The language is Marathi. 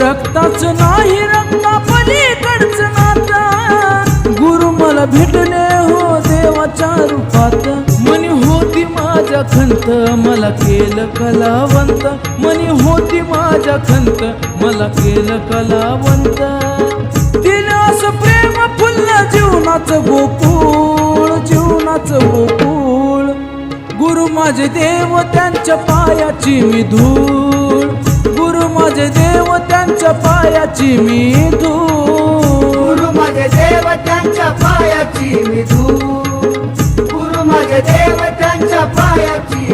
रक्ताच नाही रक्ता पलीकडच नाता. गुरु मला भेटले हो देवाच्या रूपात. मनी होती माझ्या खंत मला केलं कलावंत. मनी होती माझ्या खंत मला केलं कलावंत. तिला असं प्रेम फुल्ल जीवनाचं गोकुळ जीवनाचं गोकुळ. गुरु माझे देव त्यांच्या पायाची मी धूळ. गुरु माझे देव त्यांच्या पायाची मी धूळ. माझे देव त्यांच्या पायाची मी धूळ. गुरु माझे देव त्यांच्या पायाची